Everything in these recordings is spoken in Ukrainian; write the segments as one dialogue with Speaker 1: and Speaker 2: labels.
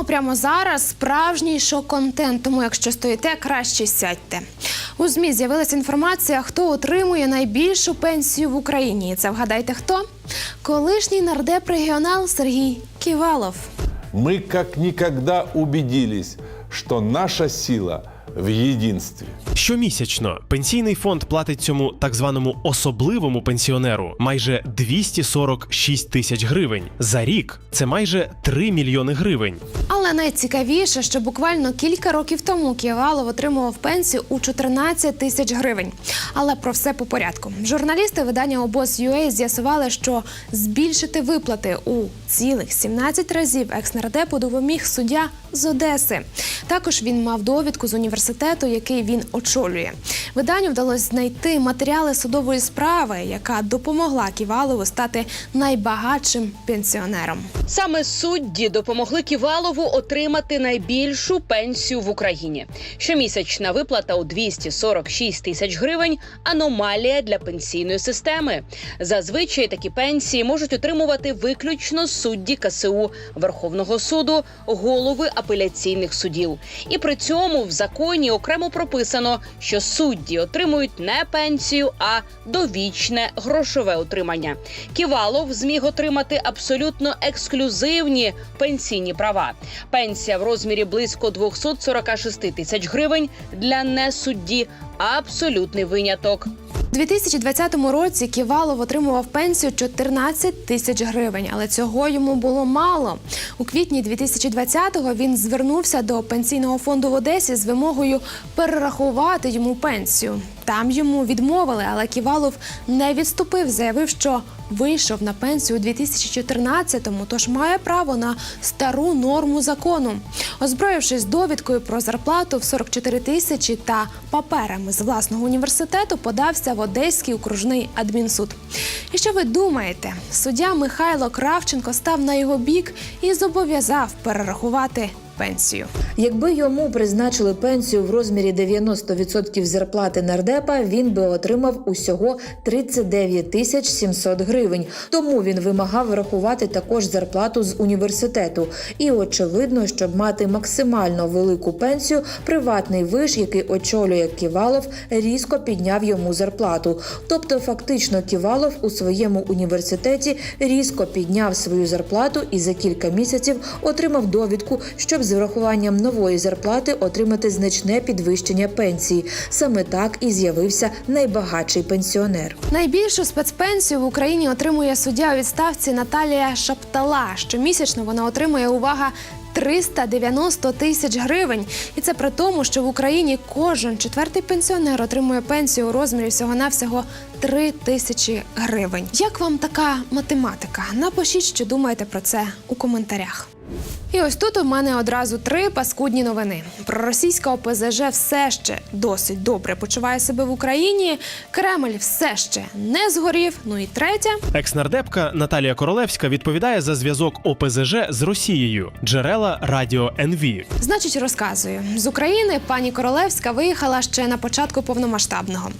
Speaker 1: А прямо зараз справжній шок-контент. Тому, якщо стоїте, краще сядьте. У змі з'явилася інформація, хто отримує найбільшу пенсію в Україні. Це вгадайте хто? Колишній нардеп регіонал Сергій Ківалов.
Speaker 2: Мы как никогда убедились, что наша сила в единстве.
Speaker 3: Щомісячно пенсійний фонд платить цьому так званому особливому пенсіонеру майже 246 тисяч гривень. За рік це майже 3 мільйони гривень.
Speaker 1: Але найцікавіше, що буквально кілька років тому Ківалов отримував пенсію у 14 тисяч гривень. Але про все по порядку. Журналісти видання обоз.UA з'ясували, що збільшити виплати у цілих 17 разів екс-нардепу допоміг суддя з Одеси. Також він мав довідку з університету, який він очолює. Виданню вдалося знайти матеріали судової справи, яка допомогла Ківалову стати найбагатшим пенсіонером.
Speaker 4: Саме судді допомогли Ківалову отримати найбільшу пенсію в Україні. Щомісячна виплата у 246 тисяч гривень аномалія для пенсійної системи. Зазвичай такі пенсії можуть отримувати виключно судді КСУ Верховного суду, голови апеляційних судів. І при цьому в законі окремо прописано, що судді отримують не пенсію, а довічне грошове утримання. Ківалов зміг отримати абсолютно ексклюзивні пенсійні права. Пенсія в розмірі близько 246 тисяч гривень для несудді абсолютний виняток.
Speaker 1: У 2020 році Ківалов отримував пенсію 14 тисяч гривень, але цього йому було мало. У квітні 2020-го він звернувся до пенсійного фонду в Одесі з вимогою перерахувати йому пенсію. Там йому відмовили, але Ківалов не відступив, заявив, що вийшов на пенсію у 2014-му, тож має право на стару норму закону. Озброївшись довідкою про зарплату в 44 тисячі та паперами з власного університету, подався в Одеський окружний адмінсуд. І що ви думаєте? Суддя Михайло Кравченко став на його бік і зобов'язав перерахувати пенсію.
Speaker 5: Якби йому призначили пенсію в розмірі 90% зарплати нардепа, він би отримав усього 39 тисяч 700 гривень. Тому він вимагав врахувати також зарплату з університету. І очевидно, щоб мати максимально велику пенсію, приватний виш, який очолює Ківалов, різко підняв йому зарплату. Тобто, фактично, Ківалов у своєму університеті різко підняв свою зарплату і за кілька місяців отримав довідку, щоб з врахуванням нової зарплати отримати значне підвищення пенсії. Саме так і з'явився найбагатший пенсіонер.
Speaker 1: Найбільшу спецпенсію в Україні отримує суддя у відставці Наталія Шаптала. Щомісячно вона отримує увага. 390 тисяч гривень, і це при тому, що в Україні кожен четвертий пенсіонер отримує пенсію у розмірі всього навсього 3 тисячі гривень. Як вам така математика? Напишіть, що думаєте про це у коментарях. І ось тут у мене одразу три паскудні новини. Проросійська ОПЗЖ все ще досить добре почуває себе в Україні. Кремль все ще не згорів. Ну і третє.
Speaker 3: Екс-нардепка Наталія Королевська відповідає за зв'язок ОПЗЖ з Росією. Джерела Радіо НВ.
Speaker 1: Значить, розказую з України пані Королевська виїхала ще на початку повномасштабного.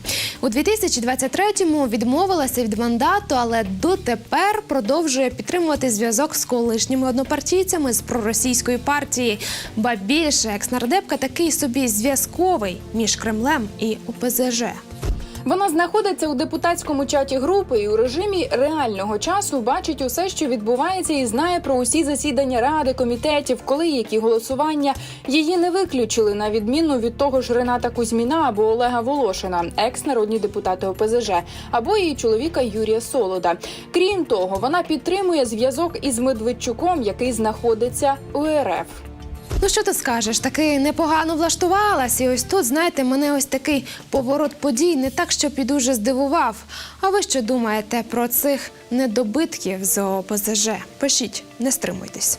Speaker 1: У 2023-му відмовилася від мандату, але дотепер продовжує підтримувати зв'язок з колишніми однопартійцями з проросійської партії. Ба більше екснардепка такий собі зв'язковий між Кремлем і ОПЗЖ.
Speaker 6: Вона знаходиться у депутатському чаті групи і у режимі реального часу бачить усе, що відбувається, і знає про усі засідання ради, комітетів, коли які голосування її не виключили на відміну від того ж Рената Кузьміна або Олега Волошина, екс-народні депутати ОПЗЖ, або її чоловіка Юрія Солода. Крім того, вона підтримує зв'язок із Медведчуком, який знаходиться у РФ.
Speaker 1: Ну що ти скажеш? Таки непогано влаштувалась. І ось тут, знаєте, мене ось такий поворот подій не так, щоб і дуже здивував. А ви що думаєте про цих недобитків з ОПЗЖ? Пишіть, не стримуйтесь.